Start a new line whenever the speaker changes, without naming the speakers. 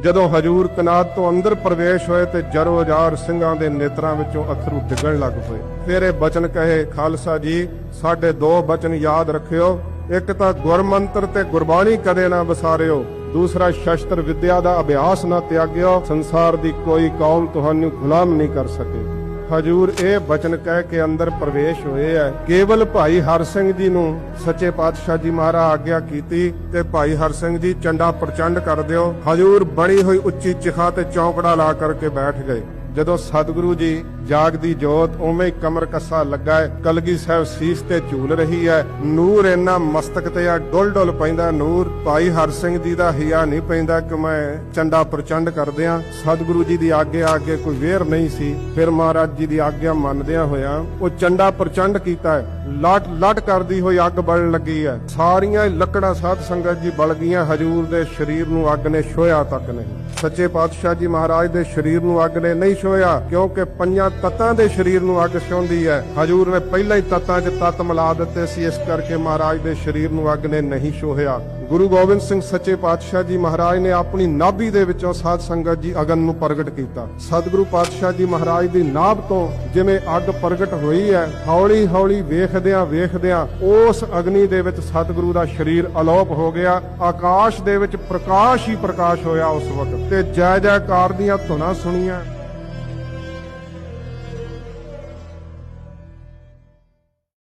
ਜਦੋਂ ਹਜੂਰ ਕਨਾਦ ਤੋਂ ਅੰਦਰ ਪ੍ਰਵੇਸ਼ ਹੋਏ ਤੇ ਜਰੋਜਾਰ ਸਿੰਘਾਂ ਦੇ ਨੇਤਰਾਂ ਵਿੱਚੋਂ ਅਥਰੂ ਡਿੱਗਣ ਲੱਗ ਪਏ। ਤੇਰੇ ਬਚਨ ਕਹੇ, ਖਾਲਸਾ ਜੀ, ਸਾਡੇ ਦੋ ਬਚਨ ਯਾਦ ਰੱਖਿਓ। ਇੱਕ ਤਾਂ ਗੁਰਮੰਤਰ ਤੇ ਗੁਰਬਾਣੀ ਕਦੇ ਨਾ ਵਿਸਾਰਿਓ। ਦੂਸਰਾ, ਸ਼ਸਤਰ ਵਿਦਿਆ ਦਾ ਅਭਿਆਸ ਨਾ ਤਿਆਗਿਓ। ਸੰਸਾਰ ਦੀ ਕੋਈ ਕੌਮ ਤੁਹਾਨੂੰ ਗੁਲਾਮ ਨਹੀਂ ਕਰ ਸਕੇ। ਹਜੂਰ ਇਹ ਬਚਨ ਕਹਿ ਕੇ ਅੰਦਰ ਪ੍ਰਵੇਸ਼ ਹੋਏ ਹੈ। ਕੇਵਲ ਭਾਈ ਹਰ ਸਿੰਘ ਜੀ ਨੂੰ ਸੱਚੇ ਪਾਤਸ਼ਾਹ ਜੀ ਮਹਾਰਾਜ ਆਗਿਆ ਕੀਤੀ ਤੇ ਭਾਈ ਹਰ ਸਿੰਘ ਜੀ ਚੰਡਾ ਪ੍ਰਚੰਡ ਕਰ ਦਿਓ। ਹਜੂਰ ਬਣੀ ਹੋਈ ਉੱਚੀ ਚਿਖਾ ਤੇ ਚੌਂਕੜਾ ਲਾ ਕਰਕੇ ਬੈਠ ਗਏ। ਜਦੋਂ ਸਤਿਗੁਰੂ ਜੀ ਜਾਗ ਦੀ ਜੋਤ ਉਵੇਂ ਕਮਰ ਕੱਸਾ ਲੱਗਾ ਹੈ, ਕਲਗੀ ਸਾਹਿਬ ਸੀਸ ਤੇ ਝੂਲ ਰਹੀ ਹੈ, ਨੂਰ ਇੰਨਾ ਮਸਤਕ ਤੇ ਆ, ਡੁੱਲ ਡੁੱਲ ਪੈਂਦਾ ਨੂਰ, ਭਾਈ ਹਰ ਸਿੰਘ ਜੀ ਦਾ ਹਿਆ ਨਹੀਂ ਪੈਂਦਾ ਕਿ ਮੈਂ ਚੰਡਾ ਪ੍ਰਚੰਡ ਕਰਦਿਆਂ ਸਤਿਗੁਰੂ ਜੀ ਦੀ ਆਗਿਆ ਅੱਗੇ ਕੋਈ ਵੇਰ ਨਹੀਂ ਸੀ, ਫਿਰ ਮਹਾਰਾਜ ਜੀ ਦੀ ਆਗਿਆ ਮੰਨਦਿਆਂ ਹੋਇਆ ਉਹ ਚੰਡਾ ਪ੍ਰਚੰਡ ਕੀਤਾ ਹੈ, ਲਟ ਲਟ ਕਰਦੀ ਹੋਈ ਅੱਗ ਬਲਣ ਲੱਗੀ ਹੈ। ਸਾਰੀਆਂ ਲੱਕੜਾਂ ਸਾਧ ਸੰਗਤ ਜੀ ਬਲ ਗਈਆਂ, ਹਜੂਰ ਦੇ ਸਰੀਰ ਨੂੰ ਅੱਗ ਨੇ ਛੋਇਆ ਤੱਕ ਨਹੀਂ। ਸੱਚੇ ਪਾਤਸ਼ਾਹ ਜੀ ਮਹਾਰਾਜ ਦੇ ਸਰੀਰ ਨੂੰ ਅੱਗ ਨੇ ਨਹੀਂ ਛੋਇਆ ਕਿਉਂਕਿ ਪੰਜਾਂ ਤੱਤਾਂ ਦੇ ਸਰੀਰ ਨੂੰ ਅੱਗ ਛੋਂਦੀ ਹੈ। ਹਜੂਰ ਨੇ ਪਹਿਲਾਂ ਹੀ ਤੱਤਾਂ 'ਚ ਤੱਤ ਮਿਲਾ ਦਿੱਤੇ ਸੀ, ਇਸ ਕਰਕੇ ਮਹਾਰਾਜ ਦੇ ਸਰੀਰ ਨੂੰ ਅੱਗ ਨੇ ਨਹੀਂ ਛੋਹਿਆ। ਗੁਰੂ ਗੋਬਿੰਦ ਸਿੰਘ ਸੱਚੇ ਪਾਤਸ਼ਾਹ ਜੀ ਮਹਾਰਾਜ ਨੇ ਆਪਣੀ ਨਾਭੀ ਦੇ ਵਿੱਚੋਂ ਸਾਧ ਸੰਗਤ ਜੀ ਅਗਨ ਨੂੰ ਪ੍ਰਗਟ ਕੀਤਾ। ਸਤਿਗੁਰੂ ਪਾਤਸ਼ਾਹ ਜੀ ਮਹਾਰਾਜ ਦੀ ਨਾਭ ਤੋਂ ਜਿਵੇਂ ਅੱਗ ਪ੍ਰਗਟ ਹੋਈ ਹੈ ਹੌਲੀ ਹੌਲੀ ਵੇਖਦਿਆਂ ਵੇਖਦਿਆਂ ਉਸ ਅਗਨੀ ਦੇ ਵਿੱਚ ਸਤਿਗੁਰੂ ਦਾ ਸਰੀਰ ਅਲੋਪ ਹੋ ਗਿਆ। ਆਕਾਸ਼ ਦੇ ਵਿੱਚ ਪ੍ਰਕਾਸ਼ ਹੀ ਪ੍ਰਕਾਸ਼ ਹੋਇਆ ਉਸ ਵਕਤ। ਤੇ ਜੈ ਜੈਕਾਰ ਦੀਆਂ ਧੁਨਾਂ ਸੁਣੀਆਂ।